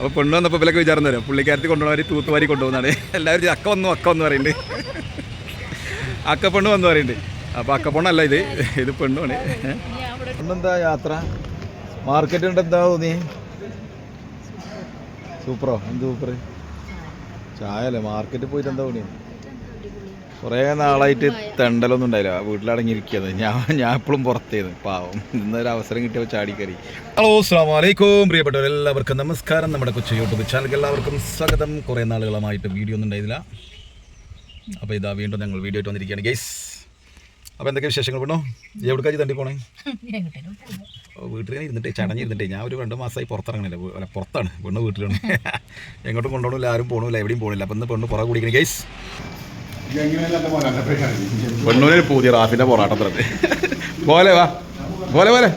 അപ്പോൾ പെണ്ണ് വന്നപ്പോൾ ഇവലൊക്കെ വിചാരം തരാം പുള്ളിക്കാരത്തി കൊണ്ടുപോകാൻ തൂത്തുവാരി കൊണ്ടുപോകുന്നതാണ്. എല്ലാവരും അക്ക വന്നു അക്ക വന്നു പറയുന്നുണ്ട്. അക്ക പെണ്ണ് വന്നു പറയുന്നുണ്ട്. അപ്പോൾ അക്ക പെണ്ണല്ല ഇത്. ഇത് പെണ്ണുമാണ് പെണ്ണെന്താ യാത്ര? മാർക്കറ്റ് ഉണ്ട് എന്താ തോന്നി സൂപ്പറോ എന്ത് സൂപ്പർ ചായ അല്ലേ മാർക്കറ്റിൽ പോയിട്ട് എന്താ തോന്നി കുറേ നാളായിട്ട് തെണ്ടലൊന്നും ഉണ്ടായില്ല. വീട്ടിലടങ്ങിയിരിക്കുന്നത് ഞാൻ ഞാൻ എപ്പോഴും പുറത്തേന്ന്. പാവം. ഇന്നൊരു അവസരം കിട്ടിയപ്പോൾ ചാടിക്കറി. ഹലോ അസ്സാം വലൈക്കും പ്രിയപ്പെട്ടവർ എല്ലാവർക്കും നമസ്കാരം. നമ്മുടെ കൊച്ചു യൂട്യൂബ് ചാനലിൽ എല്ലാവർക്കും സ്വാഗതം. കുറേ നാളുകളുമായിട്ട് വീഡിയോ ഒന്നും ഉണ്ടായിരുന്നില്ല. അപ്പോൾ ഇതാ വീണ്ടും ഞങ്ങൾ വീഡിയോ ആയിട്ട് വന്നിരിക്കുകയാണ്. ഗൈസ് അപ്പോൾ എന്തൊക്കെ വിശേഷങ്ങൾ പെണ്ണോ? എവിടേക്കാജി തണ്ടി പോണേ? വീട്ടിൽ ഇരുന്നിട്ടേ ചടഞ്ഞിരുന്നിട്ടേ ഞാൻ ഒരു രണ്ട് മാസമായി പുറത്തിറങ്ങണില്ല. അല്ല പുറത്താണ്. പെണ്ണ് വീട്ടിലാണ്. എങ്ങോട്ടും കൊണ്ടുപോകണില്ല ആരും പോകണില്ല എവിടെയും പോകണില്ല. അപ്പം ഇന്ന് പെണ്ണ് പുറകെ കുടിക്കണം ഗൈസ് പെണ്ണൂരിൽ പുതിയ റാഫിന്റെ പോരാട്ടം തന്നെ പോലെ വാ. പോലെ പോലെ.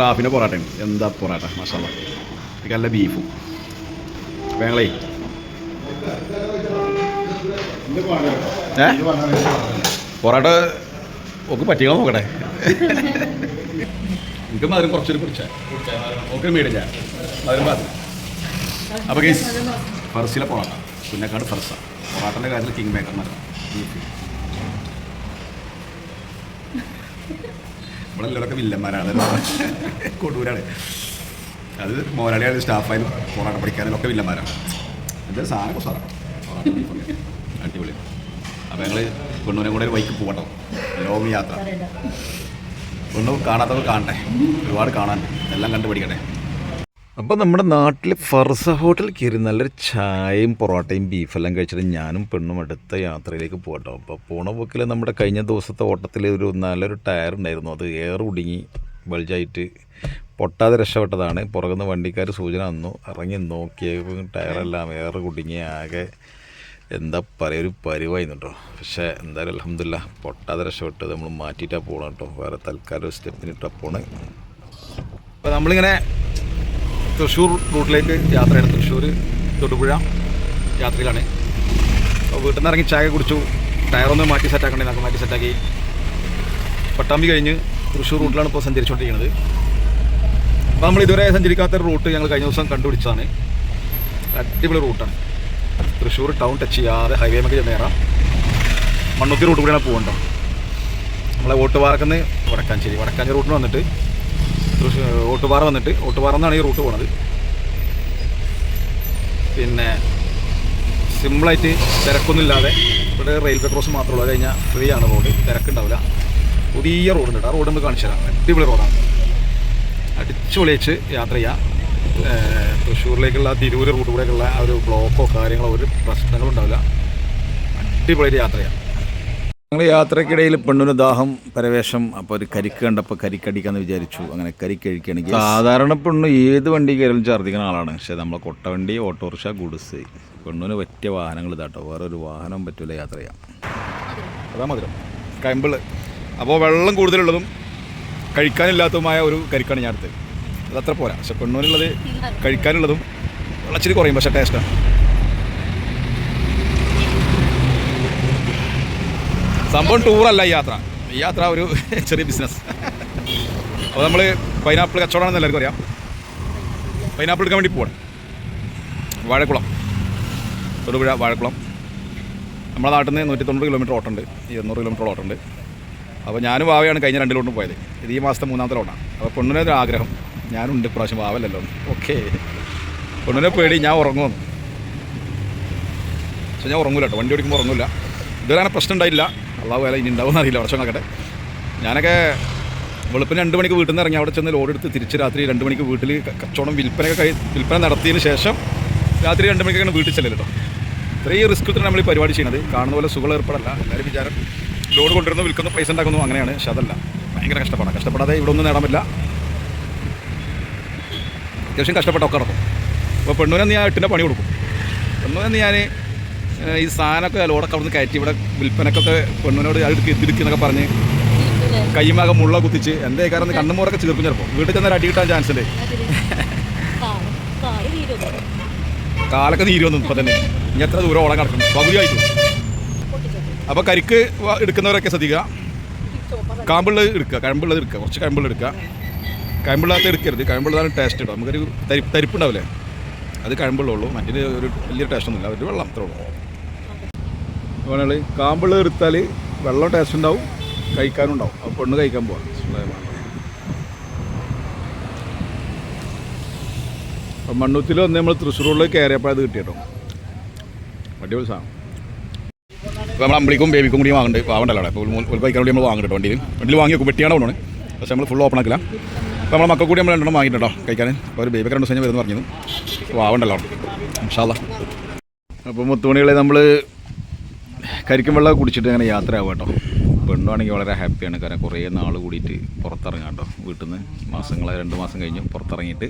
റാഫിന്റെ പൊറാട്ടയാണ് എന്താ പൊറാട്ട മസാല നല്ല ബീഫും. വേങ്ങളേ ഏ? പൊറാട്ട ഒക്കെ പറ്റിയോ നോക്കട്ടെ. എനിക്ക് മധുരം കുറച്ചൊരു പിടിച്ച ഒക്കെ മീഡിയ മധുരം പാത്രം. അപ്പോൾ ഗൈസ് ഫർസിലെ പൊറാട്ട പുന്നക്കാട് ഫർസ പൊറാട്ടന്റെ കാര്യത്തിൽ കിങ് മേക്കർ ഇവിടെ എല്ലാവരൊക്കെ വില്ലന്മാരാണ് കൊടൂരാണ്. അത് മോരാളിയാണ് സ്റ്റാഫായാലും പൊറാട്ട പഠിക്കാനും ഒക്കെ വില്ലന്മാരാണ് എന്തായാലും സാധനം സാറാണ് പൊറാട്ട ബീഫൊക്കെ അടിപൊളി. അപ്പോൾ ഞങ്ങൾ പെണ്ണൂനെ കൂടെ ഒരു ബൈക്ക് പോകട്ടോ ലോങ് യാത്ര. ഒന്നും കാണാത്തവർ കാണട്ടെ. ഒരുപാട് കാണാൻ എല്ലാം കണ്ടു പഠിക്കട്ടെ അപ്പോൾ നമ്മുടെ നാട്ടിൽ ഫർസ ഹോട്ടൽ കയറി നല്ലൊരു ചായയും പൊറോട്ടയും ബീഫെല്ലാം കഴിച്ചിട്ട് ഞാനും പെണ്ണും അടുത്ത യാത്രയിലേക്ക് പോകട്ടോ അപ്പോൾ പോണ പോക്കിൽ നമ്മുടെ കഴിഞ്ഞ ദിവസത്തെ ഓട്ടത്തിൽ ഒരു നല്ലൊരു ടയർ ഉണ്ടായിരുന്നു. അത് എയർ ഉടുങ്ങി ബൾജായിട്ട് പൊട്ടാതെ രക്ഷപ്പെട്ടതാണ്. പുറകുന്ന വണ്ടിക്കാർ സൂചന വന്നു ഇറങ്ങി നോക്കിയപ്പോൾ ടയറെല്ലാം എയർ കുടുങ്ങി ആകെ എന്താ പറയുക ഒരു പരിവായിരുന്നു കേട്ടോ പക്ഷേ എന്തായാലും അലഹമില്ല പൊട്ടാതെ രക്ഷപ്പെട്ടത് നമ്മൾ മാറ്റിയിട്ടാണ് പോകണം കേട്ടോ വേറെ തൽക്കാലം സ്റ്റെപ്പിനിട്ടാണ് പോണേ. അപ്പോൾ നമ്മളിങ്ങനെ തൃശ്ശൂർ റൂട്ടിലേക്ക് യാത്രയാണ് തൃശ്ശൂർ തൊടുപുഴ യാത്രയിലാണ്. വീട്ടിൽ നിന്ന് ഇറങ്ങി ചായ കുടിച്ചു. ടയറൊന്ന് മാറ്റി സെറ്റാക്കണ്ടേ നമുക്ക് മാറ്റി സെറ്റാക്കി പട്ടാമ്പി കഴിഞ്ഞ് തൃശ്ശൂർ റൂട്ടിലാണ് ഇപ്പോൾ സഞ്ചരിച്ചുകൊണ്ടിരിക്കുന്നത്. അപ്പോൾ നമ്മൾ ഇതുവരെ സഞ്ചരിക്കാത്ത റൂട്ട് ഞങ്ങൾ കഴിഞ്ഞ ദിവസം കണ്ടുപിടിച്ചതാണ്. അടിപൊളി റൂട്ടാണ്. തൃശ്ശൂർ ടൗൺ ടച്ച് ചെയ്യാതെ ഹൈവേ മേഖല നേറാം മണ്ണുത്തി റൂട്ട് കൂടിയാണ് പോകേണ്ടത്. നമ്മളെ ഓട്ടുപാറക്കുന്ന് വടക്കാഞ്ചേരി വടക്കാഞ്ചേരി റൂട്ടിന് വന്നിട്ട് ഓട്ടുപാറ വന്നിട്ട്. ഓട്ടുപാറ എന്നാണ് ഈ റൂട്ട് പോണത്. പിന്നെ സിമ്പിളായിട്ട് തിരക്കൊന്നുമില്ലാതെ ഇവിടെ റെയിൽവേ ക്രോസ് മാത്രമേ ഉള്ളൂ. അത് കഴിഞ്ഞാൽ ഫ്രീ ആണ് റോഡ് തിരക്കുണ്ടാവില്ല. പുതിയ റോഡ് ഉണ്ട് ആ റോഡ് ഒന്ന് കാണിച്ചു തരാം. അടിപൊളി റോഡാണ് അടിച്ചുപൊളിച്ച് യാത്ര ചെയ്യാം. തൃശ്ശൂരിലേക്കുള്ള തിരൂര് റൂട്ട് കൂടെയൊക്കെയുള്ള ആ ഒരു ബ്ലോക്കോ കാര്യങ്ങളോ ഒരു പ്രശ്നങ്ങളും ഉണ്ടാവില്ല അടിപൊളി യാത്ര ചെയ്യാം. ഞങ്ങൾ യാത്രക്കിടയിൽ പെണ്ണിന് ദാഹം പരവേഷം അപ്പോൾ ഒരു കരിക്ക് കണ്ടപ്പോൾ കരിക്കടിക്കാന്ന് വിചാരിച്ചു. അങ്ങനെ കരിക്ക് കഴിക്കുകയാണെങ്കിൽ സാധാരണ പെണ്ണ് ഏത് വണ്ടി കയറിയാലും ഛർദ്ദിക്കുന്ന ആളാണ്. പക്ഷേ നമ്മളെ കൊട്ടവണ്ടി ഓട്ടോറിക്ഷ ഗുഡ്സ്. പെണ്ണിന് പറ്റിയ വാഹനങ്ങൾ ഇതാട്ടോ. വേറെ ഒരു വാഹനം പറ്റില്ല യാത്ര ചെയ്യാം അതാ മധുരം. കമ്പിൾ. അപ്പോൾ വെള്ളം കൂടുതലുള്ളതും കഴിക്കാനില്ലാത്തതുമായ ഒരു കരിക്കാണ് ഞാൻ അടുത്ത് അതത്ര പോരാ. പക്ഷെ പെണ്ണുവിനുള്ളത് കഴിക്കാനുള്ളതും വെള്ളച്ചിരി കുറയും. പക്ഷേ ടേസ്റ്റാണ് സംഭവം ടൂറല്ല ഈ യാത്ര. ഈ യാത്ര ഒരു ചെറിയ ബിസിനസ് അപ്പോൾ നമ്മൾ പൈനാപ്പിൾ കച്ചവടമാണെന്ന് എല്ലാവർക്കും അറിയാം. പൈനാപ്പിൾ എടുക്കാൻ വേണ്ടി പോകണം വാഴക്കുളം. തൊടുപുഴ വാഴക്കുളം. നമ്മുടെ നാട്ടിൽ നിന്ന് നൂറ്റി തൊണ്ണൂറ് കിലോമീറ്റർ ഓട്ടുണ്ട് ഇരുന്നൂറ് കിലോമീറ്റർ ഓട്ടുണ്ട് അപ്പോൾ ഞാനും വാവയാണ് കഴിഞ്ഞ രണ്ട് ലോട്ടും പോയത്. ഇത് ഈ മാസത്തെ മൂന്നാമത്തെ ലോട്ടാണ്. അപ്പോൾ പെണ്ണിനെ ഒരു ആഗ്രഹം. ഞാനുണ്ട് ഇപ്രാവശ്യം വാവല്ലല്ലോ. ഓക്കെ. പെണ്ണിനെ പേടി ഞാൻ ഉറങ്ങുമെന്ന് പക്ഷെ ഞാൻ ഉറങ്ങില്ല കേട്ടോ. വണ്ടി ഓടിക്കുമ്പോൾ ഉറങ്ങില്ല ഇതുവരെ അങ്ങനെ പ്രശ്നം ഉണ്ടായില്ല അള്ളാഹു വേല ഇനി ഉണ്ടാവും അറിയില്ല. വർഷം നോക്കട്ടെ ഞാനൊക്കെ വെളുപ്പിന് രണ്ട് മണിക്ക് വീട്ടിൽ നിന്ന് ഇറങ്ങി അവിടെ ചെന്ന് ലോഡ് എടുത്ത് തിരിച്ച് രാത്രി രണ്ട് മണിക്ക് വീട്ടിൽ കച്ചവടം വിൽപ്പനയൊക്കെ കൈ വിൽപ്പന നടത്തിയതിന് ശേഷം രാത്രി രണ്ട് മണിക്കാണ് വീട്ടിൽ ചെല്ലല്ലോ കേട്ടോ ഇത്രയും റിസ്ക് എടുത്തിട്ട് നമ്മൾ ഈ പരിപാടി ചെയ്യുന്നത് കാണുന്ന പോലെ സുഖം ഏർപ്പെടല്ല. എല്ലാവരും വിചാരം ലോഡ് കൊണ്ടുവരുന്നു വിൽക്കുന്നു പൈസ ഉണ്ടാക്കുന്നു അങ്ങനെയാണ്. പക്ഷെ അതല്ല. ഭയങ്കര കഷ്ടപ്പാടാണ് കഷ്ടപ്പെടാതെ ഇവിടെ ഒന്നും നേടാൻ പറ്റില്ല. അത്യാവശ്യം കഷ്ടപ്പെട്ടൊക്കെ നടക്കും അപ്പോൾ പെണ്ണൂനെ ഞാൻ എട്ടിന്റെ പണി കൊടുക്കും. പെണ്ണൂനെ ഞാൻ ഈ സാധനമൊക്കെ ലോഡൊക്കെ അവിടെ നിന്ന് കയറ്റി ഇവിടെ വിൽപ്പനക്കൊക്കെ പെണ്ണുനോട് അടുത്ത് എത്തിരിക്കുന്നൊക്കെ പറഞ്ഞ് കൈമാകെ മുള്ള കുത്തിച്ച് എന്തേ കാരണം കണ്ണുമൂറൊക്കെ ചീർക്കും ചിലപ്പോൾ വീട്ടിൽ ചെന്നാൽ അടി കിട്ടാൻ ചാൻസ് ഉണ്ട് കാലൊക്കെ നീരുവന്നു ഇപ്പം തന്നെ. ഇനി എത്ര ദൂരം ഓടാൻ കിടക്കും പകുതിയായിട്ടു. അപ്പോൾ കരിക്ക് എടുക്കുന്നവരൊക്കെ ശ്രദ്ധിക്കുക. കാമ്പുള്ളത് എടുക്കുക. കഴമ്പുള്ളത് എടുക്കുക. കുറച്ച് കഴമ്പുള്ളത് എടുക്കുക. കഴമ്പുള്ളാത്ത എടുക്കരുത്. കഴമ്പുള്ളതാണ് ടേസ്റ്റ് കേട്ടോ നമുക്കൊരു തരി തരിപ്പുണ്ടാവില്ലേ? അത് കഴമ്പുള്ളൂ മറ്റൊരു ഒരു വലിയ ടേസ്റ്റ് ഒന്നുമില്ല. ഒരു വെള്ളം അത്രേ ഉള്ളൂ. വേണേൽ കാമ്പിൾ എടുത്താൽ വെള്ളം ടേസ്റ്റ് ഉണ്ടാവും കഴിക്കാനും ഉണ്ടാവും. അപ്പോൾ പെണ്ണ് കഴിക്കാൻ പോവാം. അപ്പം മണ്ണുത്തിൽ വന്ന് നമ്മൾ തൃശ്ശൂരിൽ കയറിയപ്പോൾ അത് കിട്ടിയിട്ടോ. അടിപൊളി സാധനം. ഇപ്പോൾ നമ്മൾ അമ്പിളിക്കും ബേബിക്കും കൂടി വാങ്ങണ്ട്. പാവണ്ടല്ലോ അപ്പോൾ ഒരു ബൈക്കാൻ കൂടി നമ്മൾ വാങ്ങുന്നുണ്ട് വണ്ടിയിൽ വണ്ടിയിൽ വാങ്ങി വെക്കും വെട്ടിയാണ് കൊണ്ടാണ് പക്ഷേ നമ്മൾ ഫുൾ ഓപ്പൺ ആക്കില്ല. അപ്പോൾ നമ്മൾ മക്കൾ കൂടി നമ്മൾ രണ്ടെണ്ണം വാങ്ങിയിട്ടുണ്ടോ കഴിക്കാൻ അപ്പോൾ ഒരു ബേബിക്ക് രണ്ട് ദിവസം വരുന്നു പറഞ്ഞു വാവണ്ടല്ലോ ഇൻഷാല്ല അപ്പോൾ മുത്തുമണികളെ നമ്മൾ കരിക്കും വെള്ളം കുടിച്ചിട്ട് അങ്ങനെ യാത്രയാവും കേട്ടോ. പെണ്ണാണെങ്കിൽ വളരെ ഹാപ്പിയാണ്. കാരണം കുറേ നാൾ കൂടിയിട്ട് പുറത്തിറങ്ങാം കേട്ടോ വീട്ടിൽ നിന്ന് മാസങ്ങളെ രണ്ട് മാസം കഴിഞ്ഞു പുറത്തിറങ്ങിയിട്ട്.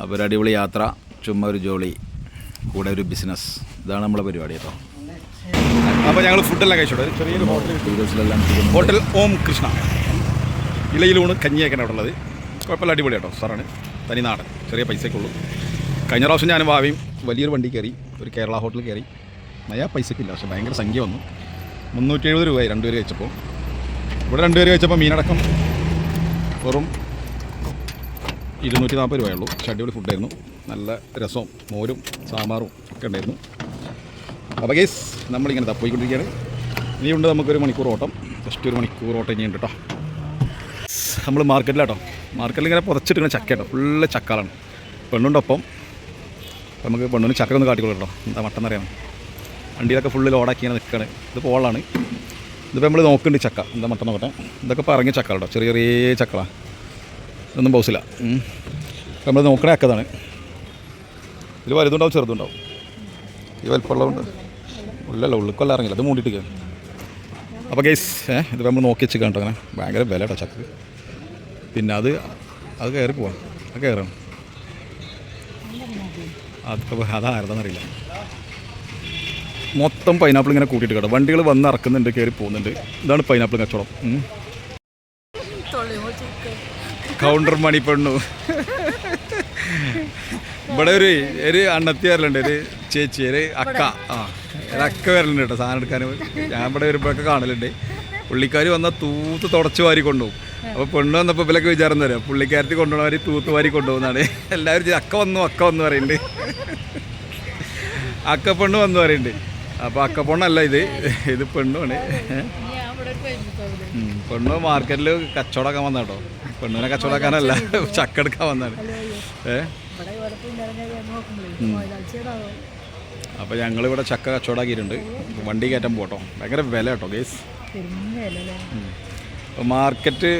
അപ്പോൾ ഒരു അടിപൊളി യാത്ര ചുമ്മാ ഒരു ജോളി കൂടെ ഒരു ബിസിനസ് ഇതാണ് നമ്മളെ പരിപാടി കേട്ടോ. അപ്പോൾ ഞങ്ങൾ ഫുഡെല്ലാം കഴിച്ചോട്ടെ? ഒരു ചെറിയൊരു ഹോട്ടൽ ഹോട്ടൽ ഓം കൃഷ്ണ. ഇലയിലൂണ് കഞ്ഞിയൊക്കെയാണ് അവിടെ ഉള്ളത്. കുഴപ്പമില്ല അടിപൊളി കേട്ടോ സാറാണ്. തനിനാടൻ ചെറിയ പൈസയ്ക്കുള്ളൂ. കഴിഞ്ഞ പ്രാവശ്യം ഞാൻ ഭാവിയും വലിയൊരു വണ്ടി കയറി ഒരു കേരള ഹോട്ടലിൽ കയറി. നയാ പൈസക്കില്ല പക്ഷെ ഭയങ്കര സംഖ്യ വന്നു. മുന്നൂറ്റി എഴുപത് രൂപയായി രണ്ടുപേർ കഴിച്ചപ്പോൾ. ഇവിടെ രണ്ടുപേർ കഴിച്ചപ്പോൾ മീനടക്കം വെറും ഇരുന്നൂറ്റി നാൽപ്പത് രൂപയുള്ളൂ പക്ഷെ അടിപൊളി ഫുഡായിരുന്നു നല്ല രസവും മോരും സാമ്പാറും ഒക്കെ ഉണ്ടായിരുന്നു. അപ്പോൾ കേസ് നമ്മളിങ്ങനെ ഇനി ഇനിയുണ്ട് നമുക്കൊരു മണിക്കൂർ ഓട്ടം. ജസ്റ്റ് ഒരു മണിക്കൂർ ഓട്ടം ഇനിയുണ്ട് കേട്ടോ. നമ്മൾ മാർക്കറ്റിലാട്ടോ മാർക്കറ്റിൽ ഇങ്ങനെ പുതച്ചിട്ടിങ്ങനെ ചക്ക കേട്ടോ ഫുള്ള് ചക്കാളാണ് പെണ്ണുണ്ടൊപ്പം. നമുക്ക് പെണ്ണിന് ചക്ക ഒന്ന് കേട്ടോ എന്താ മട്ടൻ വണ്ടിയിലൊക്കെ ഫുള്ള് ലോഡാക്കി ഇങ്ങനെ നിൽക്കുകയാണ് ഇത് പോളാണ്. ഇതിപ്പോൾ നമ്മൾ നോക്കുന്നുണ്ട് ചക്ക. എന്താ മട്ടൻ നോക്കട്ടെ? ഇതൊക്കെ ഇപ്പോൾ ഇറങ്ങിയ ചക്ക കേട്ടോ. ചെറിയ ചെറിയ ചക്കളാണ് ഇതൊന്നും ബൗസില്ല നമ്മൾ നോക്കണ അക്കതാണ് ഇതിൽ വലുതുണ്ടാവും ചെറുതുണ്ടാവും. ഈ വലിപ്പമുള്ളതുണ്ട് ഉള്ളല്ല ഉള്ളിക്കൊല്ല ഇറങ്ങില്ല. അത് മൂടിയിട്ട് അപ്പോൾ ഗൈസ് ഏഹ് ഇതിപ്പോൾ നമ്മൾ നോക്കി വെച്ച് കേട്ടോ അങ്ങനെ. ഭയങ്കര വില കേട്ടോ ചക്ക് പിന്നെ അത് അത് കയറി പോവാം. അത് കയറണം. അതൊക്കെ അതാരതെന്നറിയില്ല മൊത്തം പൈനാപ്പിൾ ഇങ്ങനെ കൂട്ടിയിട്ട് കേട്ടോ. വണ്ടികൾ വന്ന് ഇറക്കുന്നുണ്ട് കയറി പോകുന്നുണ്ട്. ഇതാണ് പൈനാപ്പിൾ കച്ചവടം. കൗണ്ടർ മണി പെണ്ണു. ഇവിടെ ഒരു ഒരു അണ്ണത്തി വരലുണ്ട് ഒരു ചേച്ചി ഒരു അക്ക. ആ ഒരു അക്ക വരലുണ്ട് കേട്ടോ സാധനം എടുക്കാൻ. ഞാൻ ഇവിടെ വരുമ്പോഴൊക്കെ കാണലുണ്ട്. പുള്ളിക്കാർ വന്നാൽ തൂത്ത് തുടച്ച് വാരി കൊണ്ടുപോകും. അപ്പോൾ പെണ്ണ് വന്നപ്പോൾ ഇവലൊക്കെ വിചാരം തരാം പുള്ളിക്കാരത്തി കൊണ്ടുപോകണവർ തൂത്ത് വാരി കൊണ്ടുപോകുന്നതാണ്. എല്ലാവരും അക്ക വന്നു അക്ക വന്നു പറയുന്നുണ്ട്. അക്ക പെണ്ണ് വന്നു പറയുന്നുണ്ട്. അപ്പോൾ അക്ക പെണ്ണല്ല ഇത്. ഇത് പെണ്ണുമാണ്. പെണ്ണ് മാർക്കറ്റിൽ കച്ചവടമാക്കാൻ വന്ന കേട്ടോ പെണ്ണിനെ കച്ചവടക്കാനല്ല ചക്ക എടുക്കാൻ വന്നാണ്. ഏ? അപ്പോൾ ഞങ്ങളിവിടെ ചക്ക കച്ചവടമാക്കിയിട്ടുണ്ട് വണ്ടി കയറ്റാൻ പോട്ടോ ഭയങ്കര വില കേട്ടോ ഗേസ് മാർക്കറ്റ്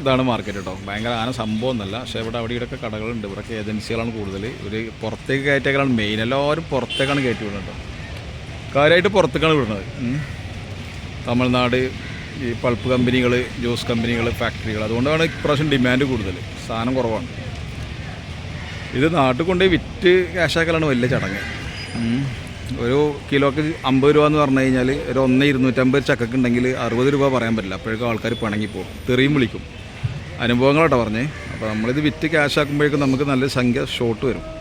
ഇതാണ് മാർക്കറ്റ് കേട്ടോ ഭയങ്കര ആന സംഭവം ഒന്നല്ല. പക്ഷേ ഇവിടെ അവിടെ ഇവിടെയൊക്കെ കടകളുണ്ട്. ഇവിടെയൊക്കെ ഏജൻസികളാണ് കൂടുതൽ ഇവർ പുറത്തേക്ക് കയറ്റേക്കാണ് മെയിൻ. എല്ലാവരും പുറത്തേക്കാണ് കയറ്റി വിടുന്നത് കേട്ടോ കാര്യമായിട്ട് പുറത്തേക്കാണ് വിടുന്നത്. തമിഴ്നാട് ഈ പൾപ്പ് കമ്പനികൾ ജ്യൂസ് കമ്പനികൾ ഫാക്ടറികൾ. അതുകൊണ്ടാണ് ഇപ്രാവശ്യം ഡിമാൻഡ് കൂടുതൽ. സാധനം കുറവാണ്. ഇത് നാട്ടിൽ കൊണ്ടുപോയി വിറ്റ് ക്യാഷാക്കലാണ് വലിയ ചടങ്ങ്. ഒരു കിലോക്ക് അമ്പത് രൂപ എന്ന് പറഞ്ഞു കഴിഞ്ഞാൽ ഒരു ഒന്ന് ഇരുന്നൂറ്റമ്പത് ചക്കക്ക് ഉണ്ടെങ്കിൽ അറുപത് രൂപ പറയാൻ പറ്റില്ല. അപ്പോഴേക്കും ആൾക്കാർ പിണങ്ങി പോകും. തെറിയും വിളിക്കും. അനുഭവങ്ങളാട്ടോ പറഞ്ഞേ. അപ്പോൾ നമ്മളിത് വിറ്റ് ക്യാഷ് ആക്കുമ്പോഴേക്കും നമുക്ക് നല്ല സംഖ്യ ഷോട്ട് വരും.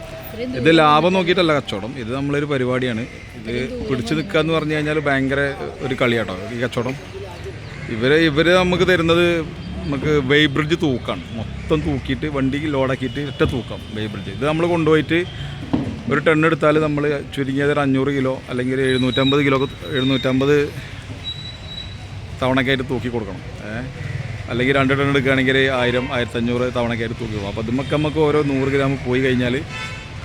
ഇത് ലാഭം നോക്കിയിട്ടല്ല കച്ചവടം. ഇത് നമ്മളൊരു പരിപാടിയാണ്. ഇത് പിടിച്ചു നിൽക്കുക എന്ന് പറഞ്ഞു കഴിഞ്ഞാൽ ഭയങ്കര ഒരു കളിയാട്ടോ ഈ കച്ചവടം. ഇവർ ഇവർ നമുക്ക് തരുന്നത് നമുക്ക് വെയ് ബ്രിഡ്ജ് തൂക്കാണ്. മൊത്തം തൂക്കിയിട്ട് വണ്ടി ലോഡാക്കിയിട്ട് ഒറ്റ തൂക്കാം വെയ് ബ്രിഡ്ജ് ഇത് നമ്മൾ കൊണ്ടുപോയിട്ട് ഒരു ടൺ എടുത്താൽ നമ്മൾ ചുരുങ്ങിയത് ഒരു അഞ്ഞൂറ് കിലോ അല്ലെങ്കിൽ ഒരു എഴുന്നൂറ്റമ്പത് കിലോ എഴുന്നൂറ്റമ്പത് തവണക്കായിട്ട് തൂക്കി കൊടുക്കണം. അല്ലെങ്കിൽ രണ്ട് ടൺ എടുക്കുകയാണെങ്കിൽ ആയിരം ആയിരത്തഞ്ഞൂറ് തവണക്കായിട്ട് തൂക്കി കൊടുക്കും അപ്പോൾ അതുമൊക്കെ നമുക്ക് ഓരോ നൂറ് ഗ്രാം പോയി കഴിഞ്ഞാൽ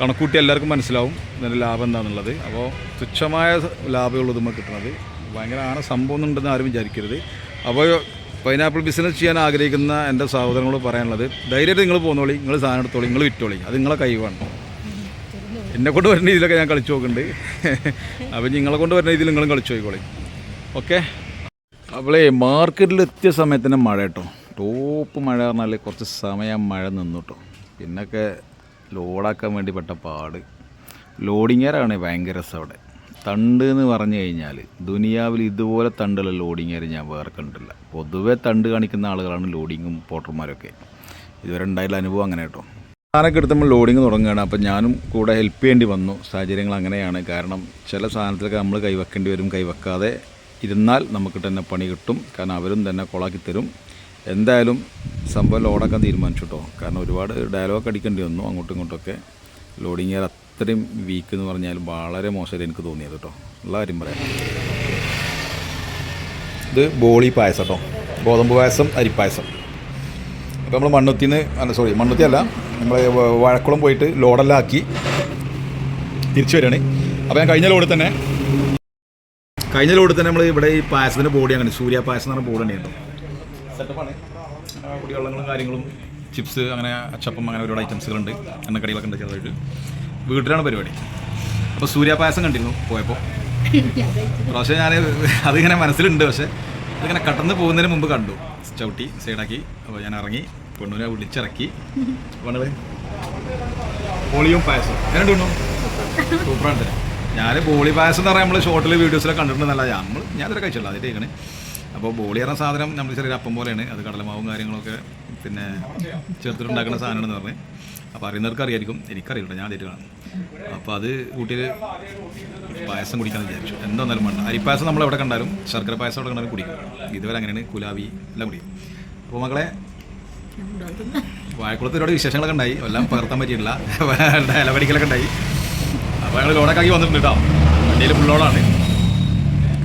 കണക്കൂട്ടി എല്ലാവർക്കും മനസ്സിലാവും ഇതിന്റെ ലാഭം എന്താണെന്നുള്ളത്. അപ്പോൾ തുച്ഛമായ ലാഭമുള്ളത് നമുക്ക് കിട്ടുന്നത് ഭയങ്കര ആണ് സംഭവം ഉണ്ടെന്ന് ആരും വിചാരിക്കരുത്. അപ്പോൾ പൈനാപ്പിൾ ബിസിനസ് ചെയ്യാൻ ആഗ്രഹിക്കുന്ന എന്റെ സഹോദരങ്ങളോട് പറയാനുള്ളത് ധൈര്യമായിട്ട് നിങ്ങൾ പോകുന്നോളി നിങ്ങൾ സാധനം എടുത്തോളി നിങ്ങൾ വിറ്റോളി. അത് നിങ്ങളെ കഴിവാണ് എന്നെ കൊണ്ട് വരുന്ന രീതിയിലൊക്കെ ഞാൻ കളിച്ചു നോക്കുന്നുണ്ട്. അപ്പോൾ നിങ്ങളെ കൊണ്ട് വരുന്ന രീതിയിൽ നിങ്ങളും കളിച്ചു നോക്കിക്കോളി ഓക്കെ? അവളെ മാർക്കറ്റിൽ എത്തിയ സമയത്ത് തന്നെ മഴ കേട്ടോ. ടോപ്പ് മഴ പറഞ്ഞാൽ കുറച്ച് സമയം മഴ നിന്നു കേട്ടോ. പിന്നൊക്കെ ലോഡാക്കാൻ വേണ്ടി പെട്ട പാട്. ലോഡിങ്ങേറാണ് ഭയങ്കര രസം അവിടെ. തണ്ട് എന്ന് പറഞ്ഞു കഴിഞ്ഞാൽ ദുനിയാവിൽ ഇതുപോലെ തണ്ടുള്ള ലോഡിങ്ങേര് ഞാൻ വേറെ കണ്ടില്ല പൊതുവേ തണ്ട് കാണിക്കുന്ന ആളുകളാണ് ലോഡിങ്ങും പോട്ടർമാരൊക്കെ. ഇതുവരെ ഉണ്ടായിട്ടുള്ള അനുഭവം അങ്ങനെ കേട്ടോ. സാധനമൊക്കെ എടുത്തുമ്പോൾ ലോഡിങ് തുടങ്ങുകയാണ്. അപ്പം ഞാനും കൂടെ ഹെൽപ്പ് ചെയ്യേണ്ടി വന്നു. സാഹചര്യങ്ങൾ അങ്ങനെയാണ്. കാരണം ചില സാധനത്തിലൊക്കെ നമ്മൾ കൈവെക്കേണ്ടി വരും. കൈവെക്കാതെ ഇരുന്നാൽ നമുക്ക് തന്നെ പണി കിട്ടും. കാരണം അവരും തന്നെ കൊളാക്കി തരും. എന്തായാലും സംഭവം ലോഡാക്കാൻ തീരുമാനിച്ചു കേട്ടോ കാരണം ഒരുപാട് ഡയലോഗ് അടിക്കേണ്ടി വന്നു അങ്ങോട്ടും ഇങ്ങോട്ടൊക്കെ ലോഡിങ് അത്രയും വീക്ക് എന്ന് പറഞ്ഞാൽ വളരെ മോശമായിട്ട് എനിക്ക് തോന്നിയത് കേട്ടോ ഉള്ള കാര്യം പറയാം. ഇത് ബോളി പായസം കേട്ടോ ഗോതമ്പ് പായസം അരിപ്പായസം. അപ്പോൾ നമ്മൾ മണ്ണുത്തിന്ന് അല്ല സോറി മണ്ണുത്തി അല്ല നമ്മൾ വഴക്കുളം പോയിട്ട് ലോഡെല്ലാം ആക്കി തിരിച്ചു വരികയാണ്. അപ്പോൾ ഞാൻ കഴിഞ്ഞ ലോഡിൽ തന്നെ കഴിഞ്ഞ ലോഡിൽ തന്നെ നമ്മൾ ഇവിടെ ഈ പായസത്തിന്റെ ബോഡി അങ്ങനെ സൂര്യ പായസം എന്ന് പറഞ്ഞ ബോർഡ് തന്നെയായിരുന്നു സെറ്റപ്പാണ്. കുടിവെള്ളങ്ങളും കാര്യങ്ങളും ചിപ്സ് അങ്ങനെ അച്ചപ്പം അങ്ങനെ ഒരുപാട് ഐറ്റംസുകളുണ്ട്. എണ്ണക്കടികളൊക്കെ ഉണ്ട് ചെറുതായിട്ട്. വീട്ടിലാണ് പരിപാടി. അപ്പോൾ സൂര്യാപായസം കണ്ടിരുന്നു പോയപ്പോൾ പക്ഷേ ഞാൻ അതിങ്ങനെ മനസ്സിലുണ്ട്. പക്ഷേ അതിങ്ങനെ കടന്ന് പോകുന്നതിന് മുമ്പ് കണ്ടു. ചവിട്ടി സൈഡാക്കി. അപ്പോൾ ഞാൻ ഇറങ്ങി പെണ്ണൂരെ വിളിച്ചിറക്കി. പണിത് ബോളിയും പായസം. എങ്ങനെയുണ്ടോ സൂപ്പറാണ് ഞാൻ ബോളി പായസം എന്ന് നമ്മൾ ഷോർട്ടിൽ വീഡിയോസിലൊക്കെ കണ്ടിട്ടുണ്ടെന്നല്ല. നമ്മൾ ഞാൻ ഇതുവരെ കഴിച്ചില്ല അതിന്റെ ഇങ്ങനെ അപ്പോൾ ബോളി പറഞ്ഞ സാധനം നമ്മൾ ചെറിയൊരു അപ്പം പോലെയാണ്. അത് കടലമാവും കാര്യങ്ങളൊക്കെ പിന്നെ ചേർത്തിട്ടുണ്ടാക്കുന്ന സാധനമാണെന്ന് പറഞ്ഞ്. അപ്പോൾ അറിയുന്നവർക്ക് അറിയായിരിക്കും. എനിക്കറിയില്ല ഞാൻ ആദ്യമായിട്ട് കാണും അപ്പോൾ അത് കൂട്ടിയിൽ പായസം കുടിക്കാൻ വിചാരിച്ചു. എന്താണെന്നാലും വേണ്ട. അരിപ്പായസം നമ്മൾ എവിടെ കണ്ടാലും ശർക്കര പായസം എവിടെ കണ്ടാലും കുടിക്കും. ഇതുവരെ അങ്ങനെയാണ് കുലാവി എല്ലാം കുടിക്കും. അപ്പോൾ മകളെ വാഴക്കുളത്ത് ഒരുപാട് വിശേഷങ്ങളൊക്കെ ഉണ്ടായി. എല്ലാം പകർത്താൻ പറ്റിയിട്ടില്ല. ഇലപടിക്കലൊക്കെ ഉണ്ടായി. അപ്പോൾ ഞങ്ങൾ ലോഡൊക്കെ ആക്കി വന്നിട്ടുണ്ട് കേട്ടോ. വണ്ടിയിൽ ഫുള്ളോളാണ്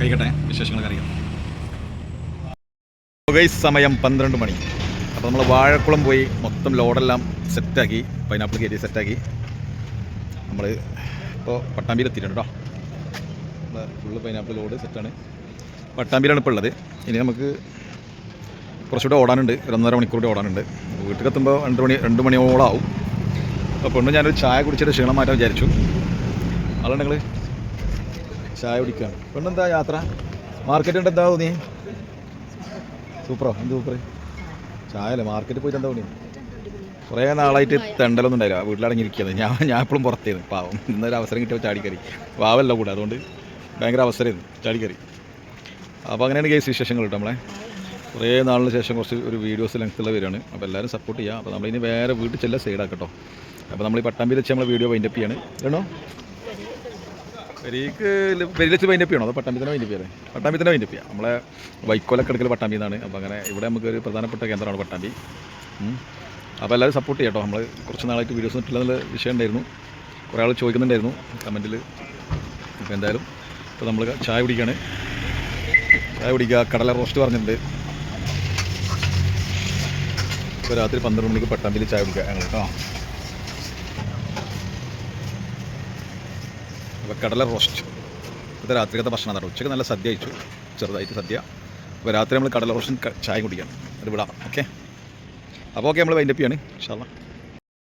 കഴിക്കട്ടെ വിശേഷങ്ങളൊക്കെ അറിയാം. ഗൈസ് സമയം പന്ത്രണ്ട് മണി. അപ്പോൾ നമ്മൾ വാഴക്കുളം പോയി മൊത്തം ലോഡെല്ലാം സെറ്റാക്കി പൈനാപ്പിൾ കയറ്റി സെറ്റാക്കി. നമ്മൾ ഇപ്പോൾ പട്ടാമ്പിയിൽ എത്തിയിട്ടുണ്ട് കേട്ടോ ഫുള്ള് പൈനാപ്പിൾ ലോഡ് സെറ്റാണ്. പട്ടാമ്പിയിലാണ് ഇപ്പോൾ ഉള്ളത്. ഇനി നമുക്ക് കുറച്ചുകൂടെ ഓടാനുണ്ട്. ഒരു ഒന്നര മണിക്കൂർ കൂടെ ഓടാനുണ്ട്. വീട്ടിലെത്തുമ്പോൾ രണ്ട് മണി രണ്ട് മണിയോളം ആവും. അപ്പോൾ പെണ്ണ് ഞാനൊരു ചായ കുടിച്ചിട്ട് ക്ഷീണം മാറ്റാൻ വിചാരിച്ചു. ആളുണ്ട് നിങ്ങൾ ചായ കുടിക്കുകയാണ് പെണ്ണെന്താ യാത്ര? മാർക്കറ്റ് ഉണ്ട് എന്താ തോന്നി സൂപ്പറോ? എന്ത് സൂപ്പർ ചായ അല്ലേ മാർക്കറ്റിൽ പോയിട്ട് എന്താ പണി? കുറേ നാളായിട്ട് തെണ്ടലൊന്നും ഉണ്ടായില്ല. വീട്ടിലടങ്ങിയിരിക്കുന്നത് ഞാൻ ഞാൻ എപ്പോഴും പുറത്തേന്ന്. പാവം. ഇന്നൊരു അവസരം കിട്ടിയപ്പോൾ ചാടിക്കറി പാവല്ല കൂടെ. അതുകൊണ്ട് ഭയങ്കര അവസരമായിരുന്നു. ചാടിക്കറി അപ്പോൾ അങ്ങനെയാണ് കേസ് വിശേഷങ്ങൾ കേട്ടോ നമ്മളെ. കുറേ നാളിന് ശേഷം കുറച്ച് ഒരു വീഡിയോസ് ലെങ്ത്തുള്ള വരികയാണ് അപ്പോൾ എല്ലാവരും സപ്പോർട്ട് ചെയ്യുക അപ്പോൾ നമ്മളിനി വേറെ വീട്ടിൽ ചെല്ലാം സൈഡാക്കട്ടോ അപ്പോൾ നമ്മൾ ഈ പട്ടാമ്പിയിൽ വെച്ച് നമ്മൾ വീഡിയോ വൈൻഡപ്പ് ചെയ്യാണ്. കേട്ടോ പെരീക്ക് പെരിയിൽ വെച്ച് വൈൻഡപ്പ് ചെയ്യണോ? അതോ പട്ടാമ്പിത്തന്നെ വൈൻഡപ്പ് ചെയ്യാതെ പട്ടാമ്പി തന്നെ വൈൻഡപ്പ് ചെയ്യാം. നമ്മളെ വൈക്കോലക്കിടക്കൽ പട്ടാമ്പി എന്നാണ് അപ്പോൾ അങ്ങനെ ഇവിടെ നമുക്ക് ഒരു പ്രധാനപ്പെട്ട കേന്ദ്രമാണ് പട്ടാമ്പി. അപ്പോൾ എല്ലാവരും സപ്പോർട്ട് ചെയ്യാം കേട്ടോ നമ്മൾ കുറച്ച് നാളായിട്ട് വീഡിയോസ് ഇട്ടില്ല എന്നുള്ള വിഷയം ഉണ്ടായിരുന്നു. കുറേ ആൾ ചോദിക്കുന്നുണ്ടായിരുന്നു കമന്റിൽ അപ്പോൾ എന്തായാലും ഇപ്പോൾ നമ്മൾ ചായ കുടിക്കുകയാണ് ചായ കുടിക്കുക കടല റോസ്റ്റ് പറഞ്ഞിട്ടുണ്ട്. ഇപ്പോൾ രാത്രി പന്ത്രണ്ട് മണിക്ക് പട്ടാമ്പിയിൽ ചായ കുടിക്കുക ഞങ്ങൾ കേട്ടോ കടല റോസ്റ്റ്. ഇത് രാത്രിക്കത്തെ ഭക്ഷണം നടക്കും ഉച്ചയ്ക്ക് നല്ല സദ്യ അയച്ചു ചെറുതായിട്ട് സദ്യ. അപ്പോൾ രാത്രി നമ്മൾ കടല റോസ്റ്റും ചായ കുടിക്കണം അത് വിടാം. ഓക്കെ? അപ്പോൾ ഓക്കെ നമ്മൾ വൈൻഡപ്പ് ചെയ്യാണ്. ഇൻഷാല്ലാ